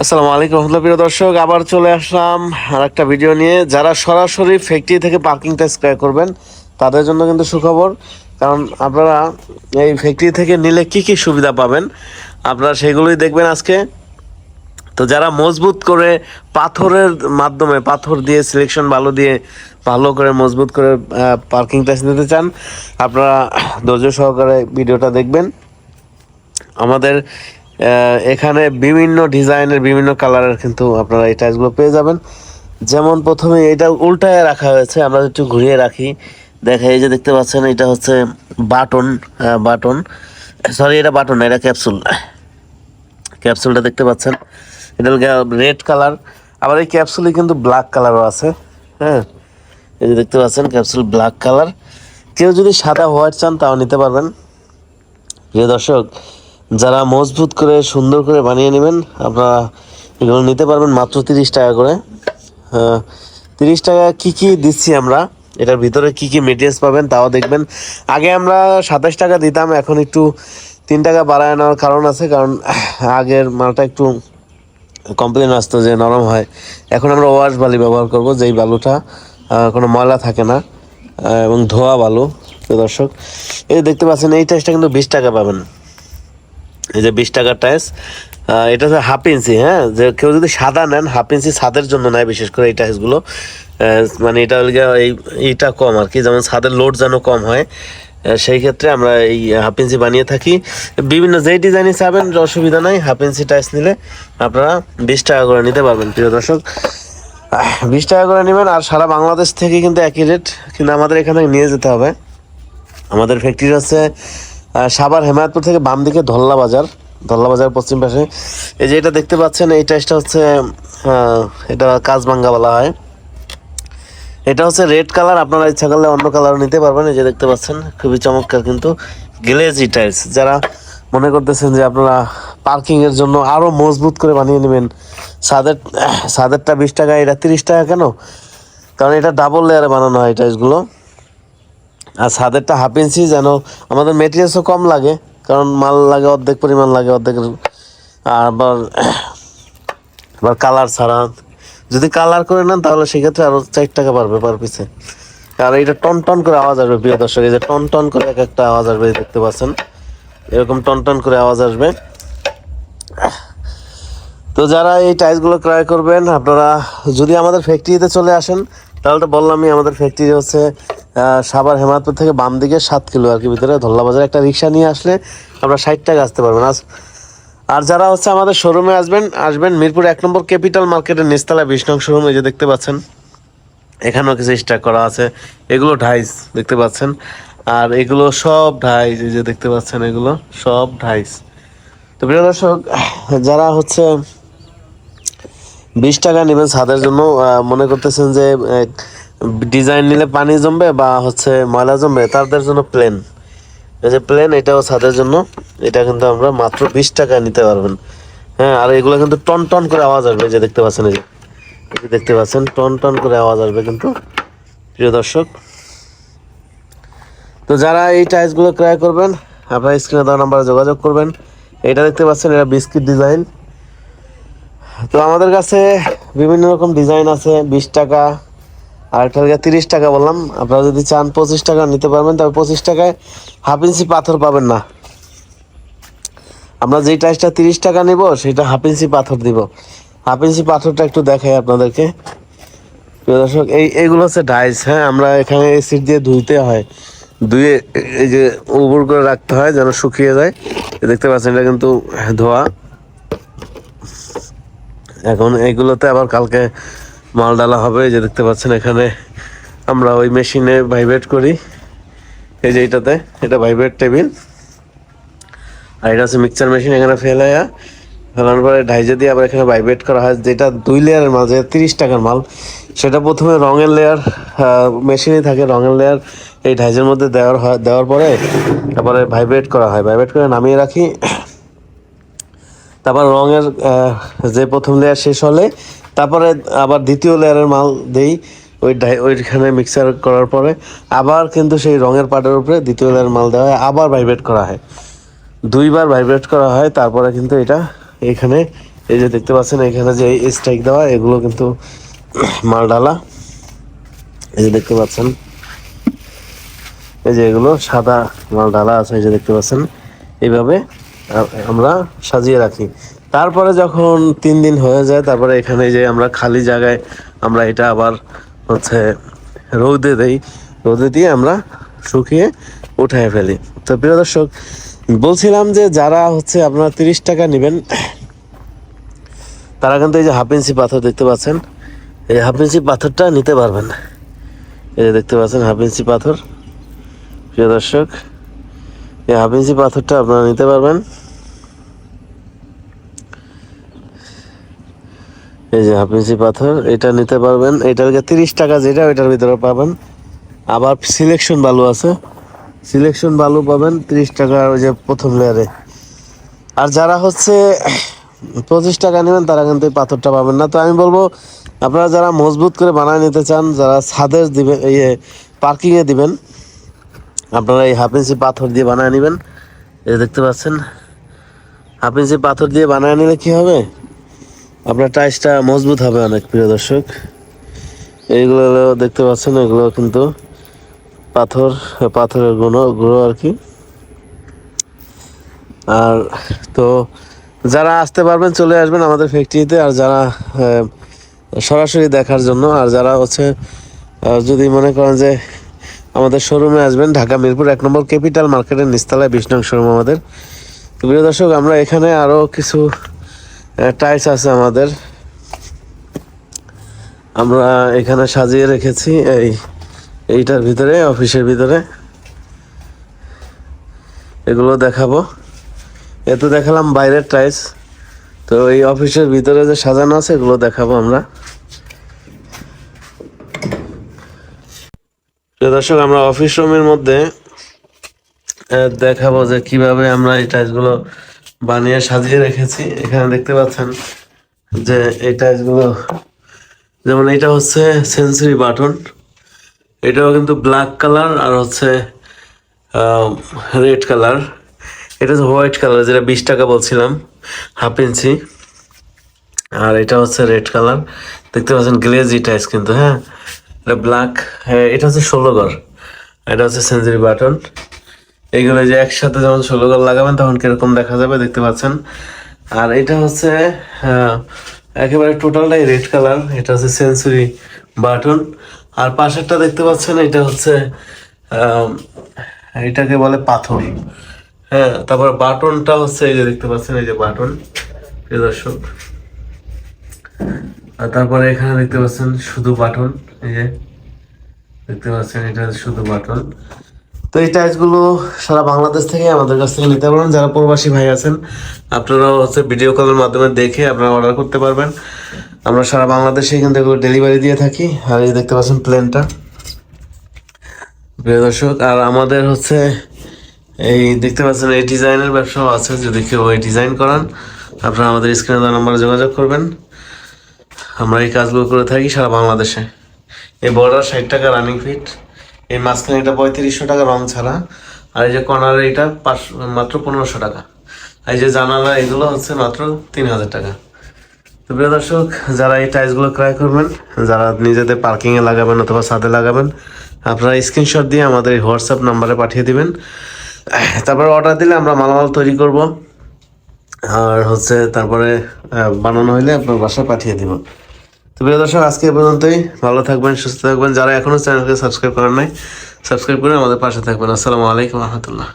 আসসালামু আলাইকুম রহমতুল্লাহ, প্রিয় দর্শক, আবার চলে আসলাম আর একটা ভিডিও নিয়ে। যারা সরাসরি ফ্যাক্টরি থেকে পার্কিং ট্যাক্স ক্রয় করবেন, তাদের জন্য কিন্তু সুখবর। কারণ আপনারা এই ফ্যাক্টরি থেকে নিলে কি কি সুবিধা পাবেন, আপনারা সেগুলোই দেখবেন আজকে। তো যারা মজবুত করে পাথরের মাধ্যমে, পাথর দিয়ে সিলেকশন ভালো দিয়ে ভালো করে মজবুত করে পার্কিং ট্যাক্স নিতে চান, আপনারা ধৈর্য সহকারে ভিডিওটা দেখবেন। আমাদের এখানে বিভিন্ন ডিজাইনের, বিভিন্ন কালারের কিন্তু আপনারা এই টাইলসগুলো পেয়ে যাবেন। যেমন প্রথমে এটা উল্টায় রাখা হয়েছে, আমরা একটু ঘুরিয়ে রাখি। দেখা এই যে দেখতে পাচ্ছেন, এটা হচ্ছে বাটন বাটন। সরি এটা বাটন না, এটা ক্যাপসুল ক্যাপসুলটা দেখতে পাচ্ছেন। এটা রেড কালার আবার এই ক্যাপসুলে কিন্তু ব্ল্যাক কালারও আছে হ্যাঁ। এই যে দেখতে পাচ্ছেন ক্যাপসুল ব্ল্যাক কালার কেউ যদি সাদা হোয়াইট চান, তাও নিতে পারবেন। প্রিয় দর্শক যারা মজবুত করে, সুন্দর করে বানিয়ে নেবেন, আপনারা এগুলো নিতে পারবেন মাত্র তিরিশ টাকা করে। তিরিশ টাকা কি কি দিচ্ছি আমরা? এটার ভিতরে কি কি মেটেরিয়ালস পাবেন তাও দেখবেন। আগে আমরা সাতাশ টাকা দিতাম, এখন একটু তিন টাকা বাড়ায় নেওয়ার কারণ আছে, কারণ আগের মালটা একটু কমপ্লেন আসতো যে নরম হয়। এখন আমরা ওয়াশ বালি ব্যবহার করব, যেই বালুটা কোনো ময়লা থাকে না এবং ধোয়া বালু দর্শক। এই দেখতে পাচ্ছেন, এই টাইসটা কিন্তু বিশ টাকা পাবেন। এই যে বিশ টাকার টাইস এটা হচ্ছে হাফ ইঞ্চি হ্যাঁ? যে কেউ যদি সাদা নেন, হাফ ইঞ্চি ছাদের জন্য নেয় বিশেষ করে এই টাইসগুলো। মানে এটা এই এইটা কম আর কি, যেমন ছাদের লোড যেন কম হয় সেই ক্ষেত্রে আমরা এই হাফ ইঞ্চি বানিয়ে থাকি। বিভিন্ন যেই ডিজাইনই চাবেন, অসুবিধা নাই, হাফ ইঞ্চি টাইস নিলে আপনারা বিশ টাকা করে নিতে পারবেন, প্রিয় দর্শক। বিশ টাকা করে নেবেন, আর সারা বাংলাদেশ থেকে কিন্তু একই রেট কিন্তু আমাদের এখানে নিয়ে যেতে হবে। আমাদের ফ্যাক্টরি হচ্ছে সাভার হেমায়তপুর থেকে বাম দিকে ধল্লা বাজার ধল্লা বাজার পশ্চিম পাশে। এই যে এটা দেখতে পাচ্ছেন, এই টাইসটা হচ্ছে এটা কাজবাঙ্গা বলা হয়। এটা হচ্ছে রেড কালার, আপনারা ইচ্ছা করলে অন্য কালারও নিতে পারবেন। এই যে দেখতে পাচ্ছেন, খুবই চমৎকার কিন্তু গ্লেজি টাইলস। যারা মনে করতেছেন যে আপনারা পার্কিং এর জন্য আরও মজবুত করে বানিয়ে নেবেন, সাদের, সাদেরটা বিশ টাকা, এটা তিরিশ টাকা কেন? কারণ এটা ডাবল লেয়ারে বানানো হয় টাইলসগুলো। আর ছাদেরটা হাফ ইঞ্চি যেন আমাদের মেটেরিয়ালসও কম লাগে, কারণ মাল লাগে অর্ধেক পরিমাণ লাগে অর্ধেক আর আবার আবার কালার ছাড়া। যদি কালার করে নেন তাহলে সেক্ষেত্রে আরও চার টাকা পারবে পার পিছে আর এটা টন টন করে আওয়াজ আসবে, প্রিয় দর্শক, এই যে টন টন করে এক একটা আওয়াজ আসবে দেখতে পাচ্ছেন? এরকম টন টন করে আওয়াজ আসবে। তো যারা এই টাইলসগুলো ক্রয় করবেন, আপনারা যদি আমাদের ফ্যাক্টরিতে চলে আসেন, তাহলে তো বললামই আমাদের ফ্যাক্টরি হচ্ছে আহ, সাভার হেমায়তপুর থেকে বাম দিকে সাত কিলো আর কি ভিতরে ধল্লা বাজার একটা রিক্সা নিয়ে আসলে আমরা ষাট টাকা আসতে পারবেন আজ আর যারা হচ্ছে আমাদের শোরুমে আসবেন আসবেন মিরপুর এক নম্বর ক্যাপিটাল মার্কেটের নিচতলা নং শোরুম এই যে দেখতে পাচ্ছেন। এখানেও কিছু স্টাক করা আছে। এগুলো ঢাইস দেখতে পাচ্ছেন। আর এগুলো সব ঢাইস এই যে দেখতে পাচ্ছেন এগুলো সব ঢাইস। তো প্রিয় দর্শক যারা হচ্ছে বিশ টাকা নেবেন ছাদের জন্য মনে করতেছেন যে ডিজাইন নিলে পানি জমবে বা হচ্ছে ময়লা জমবে, তাদের জন্য প্লেন এই যে প্লেন এটাও ছাদের জন্য। এটা কিন্তু আমরা মাত্র বিশ টাকা নিতে পারবেন। হ্যাঁ আর এগুলো কিন্তু টন টন করে আওয়াজ আসবে যে দেখতে পাচ্ছেন, এই যে। দেখতে পাচ্ছেন, টন টন করে আওয়াজ আসবে কিন্তু, প্রিয় দর্শক। তো যারা এই টাইলসগুলো ক্রয় করবেন, আপনার স্ক্রিনে দেওয়া নাম্বারে যোগাযোগ করবেন। এটা দেখতে পাচ্ছেন, এটা বিস্কিট ডিজাইন তো আমাদের কাছে বিভিন্ন রকম ডিজাইন আছে, বিশ টাকা আর একটা হলো তিরিশ টাকা বললাম। আপনারা যদি চান পঁচিশ টাকা নিতে পারবেন, তবে পঁচিশ টাকায় হাফ ইঞ্চি পাথর পাবেন না। আমরা যেই টাইসটা তিরিশ টাকা নিব, সেটা হাফ ইঞ্চি পাথর দিব। হাফ ইঞ্চি পাথরটা একটু দেখাই আপনাদেরকে। প্রিয় দর্শক, এই এইগুলো হচ্ছে ডাইস হ্যাঁ? আমরা এখানে এসিড দিয়ে ধুইতে হয়। ধুয়ে এই যে উবর করে রাখতে হয়, যেন শুকিয়ে যায়। দেখতে পাচ্ছেন, এটা কিন্তু ধোয়া। এখন এইগুলোতে আবার কালকে মাল ডালা হবে যে দেখতে পাচ্ছেন এখানে আমরা ওই মেশিনে ভাইব্রেট করি। এই যে এইটাতে, এটা ভাইব্রেট টেবিল। আর এটা হচ্ছে মিক্সচার মেশিন, এখানে ফেলাইয়া ফেলানোর পরে ঢাইজে দিয়ে আবার এখানে ভাইব্রেট করা হয়, যেটা দুই লেয়ারের মাল, যেটা তিরিশ টাকার মাল। সেটা প্রথমে রঙের লেয়ার মেশিনে থাকে, রঙের লেয়ার এই ঢাইজের মধ্যে দেওয়ার হয়, দেওয়ার পরে তারপরে ভাইব্রেট করা হয়। ভাইব্রেট করে নামিয়ে রাখি। তারপর রঙের যে প্রথম লেয়ার শেষ হলে তারপরে আবার দ্বিতীয় লেয়ারের মাল দেই, ওই ডাই, ওইখানে মিক্সার করার পরে আবার কিন্তু সেই রঙের পাটের উপরে দ্বিতীয় লেয়ার মাল দেওয়া হয়, আবার ভাইব্রেট করা হয়। দুইবার ভাইব্রেট করা হয়, তারপরে কিন্তু এটা এখানে, এই যে দেখতে পাচ্ছেন এখানে যে স্ট্রাইক দেওয়া, এগুলো কিন্তু মাল ডালা এই যে দেখতে পাচ্ছেন, এই যে এগুলো সাদা মাল ডালা আছে, এই যে দেখতে পাচ্ছেন। এইভাবে আমরা সাজিয়ে রাখি। তারপরে যখন তিন দিন হয়ে যায়, তারপরে এখানে যে আমরা খালি জায়গায় আমরা এটা আবার হচ্ছে রৌদে দেই। রৌদে দিয়ে আমরা শুকিয়ে উঠায় ফেলি। তো প্রিয় দর্শক, বলছিলাম যে যারা হচ্ছে আপনারা তিরিশ টাকা নেবেন, তারা কিন্তু এই যে হাফ ইঞ্চি পাথর দেখতে পাচ্ছেন, এই হাফ ইঞ্চি পাথরটা নিতে পারবেন এই যে দেখতে পাচ্ছেন হাফ ইঞ্চি পাথর। প্রিয় দর্শক, এই হাফ ইঞ্চি পাথরটা আপনারা নিতে পারবেন। এই যে হাফ ইঞ্চি পাথর, এটা নিতে পারবেন। এটার তিরিশ টাকা যেটা, ওইটার ভিতরে পাবেন। আবার সিলেকশন বালু আছে। সিলেকশন বালু পাবেন তিরিশ টাকা ওই যে প্রথম লেয়ারে। আর যারা হচ্ছে পঁচিশ টাকা নেবেন, তারা কিন্তু এই পাথরটা পাবেন না। তো আমি বলব, আপনারা যারা মজবুত করে বানায় নিতে চান, যারা ছাদের দিবেন ইয়ে পার্কিংয়ে দিবেন, আপনারা এই হাফ ইঞ্চি পাথর দিয়ে বানায় নেবেন। এই দেখতে পাচ্ছেন হাফ ইঞ্চি পাথর দিয়ে বানায় নিলে কী হবে? আপনার টাইসটা মজবুত হবে অনেক, প্রিয় দর্শক। এইগুলো দেখতে পাচ্ছেন, এগুলো কিন্তু পাথর, পাথরের গুঁড়ো গুঁড়ো আর কি। আর তো যারা আসতে পারবেন, চলে আসবেন আমাদের ফ্যাক্টরিতে আর যারা সরাসরি দেখার জন্য, আর যারা হচ্ছে যদি মনে করেন যে আমাদের শোরুমে আসবেন, ঢাকা মিরপুর এক নম্বর ক্যাপিটাল মার্কেটের নিস্তালায় নং শোরুম আমাদের। প্রিয় দর্শক, আমরা এখানে আরও কিছু টাইলস আছে আমাদের। আমরা এখানে সাজিয়ে রেখেছি এই, এইটার ভিতরে, অফিসের ভিতরে। এগুলো দেখাবো। এ তো দেখালাম বাইরের টাইলস তো এই অফিসের ভিতরে যে সাজানো আছে, এগুলো দেখাবো আমরা। দর্শক, আমরা অফিস রুমের মধ্যে দেখাবো যে কীভাবে আমরা এই টাইলসগুলো বানিয়ে সাজিয়ে রেখেছি। এখানে দেখতে পাচ্ছেন যে এই টাইলসগুলো যেমন এটা হচ্ছে সেন্সরি বাটন এটাও কিন্তু ব্ল্যাক কালার আর হচ্ছে রেড কালার এটা হচ্ছে হোয়াইট কালার যেটা বিশ টাকা বলছিলাম হাফ ইঞ্চি আর এটা হচ্ছে রেড কালার দেখতে পাচ্ছেন গ্লেজি টাইস কিন্তু হ্যাঁ? এটা ব্ল্যাক হ্যাঁ এটা হচ্ছে ষোলো ঘর। এটা হচ্ছে সেঞ্চুরি বাটন এইগুলো যে একসাথে যখন ষোলো ঘর লাগাবেন, তখন কীরকম দেখা যাবে দেখতে পাচ্ছেন। আর এটা হচ্ছে একেবারে টোটালটাই রেড কালার, এটা হচ্ছে সেঞ্চুরি বাটন। আর পাশেরটা দেখতে পাচ্ছেন, এটা হচ্ছে এটাকে বলে পাথর। হ্যাঁ তারপর বাটনটা হচ্ছে এই যে দেখতে পাচ্ছেন, এই যে বাটন দর্শক। আর তারপরে এখানে দেখতে পাচ্ছেন শুধু বাটন, এই যে দেখতে পাচ্ছেন, এটা শুধু বাটন। তো এই টাইলসগুলো সারা বাংলাদেশ থেকে আমাদের কাছ থেকে নিতে পারবেন। যারা প্রবাসী ভাই আছেন, আপনারাও হচ্ছে ভিডিও কলের মাধ্যমে দেখে আপনারা অর্ডার করতে পারবেন। আমরা সারা বাংলাদেশে কিন্তু এগুলো ডেলিভারি দিয়ে থাকি। আর এই দেখতে পাচ্ছেন প্লেনটা প্রিয় দর্শক, আর আমাদের হচ্ছে এই দেখতে পাচ্ছেন এই ডিজাইনের ব্যবসাও আছে। যদি কেউ এই ডিজাইন করান, আপনারা আমাদের স্ক্রিনে দেওয়া নাম্বারে যোগাযোগ করবেন। আমরা এই কাজগুলো করে থাকি সারা বাংলাদেশে। এই বর্ডার ষাট টাকা রানিং ফিট এই মাঝখানে এটা পঁয়ত্রিশশো টাকা রং ছাড়া, আর এই যে কর্নারে এটা পাঁচ, মাত্র পনেরোশো টাকা। আর এই যে জানালা, এগুলো হচ্ছে মাত্র তিন হাজার টাকা। তো প্রিয় দর্শক, যারা এই টাইলসগুলো ক্রয় করবেন, যারা নিজেদের পার্কিংয়ে লাগাবেন অথবা ছাদে লাগাবেন, আপনারা স্ক্রিনশট দিয়ে আমাদের হোয়াটসঅ্যাপ নাম্বারে পাঠিয়ে দিবেন। তারপরে অর্ডার দিলে আমরা মালামাল তৈরি করব। আর হচ্ছে তারপরে বানানো হইলে আপনার বাসায় পাঠিয়ে দিব। প্রিয় দর্শক, আজকে পর্যন্তই। ভালো থাকবেন, সুস্থ থাকবেন। যারা এখনও চ্যানেলকে সাবস্ক্রাইব করেন নাই, সাবস্ক্রাইব করে আমাদের পাশে থাকবেন। আসসালামু আলাইকুম রহমতুল্লাহ।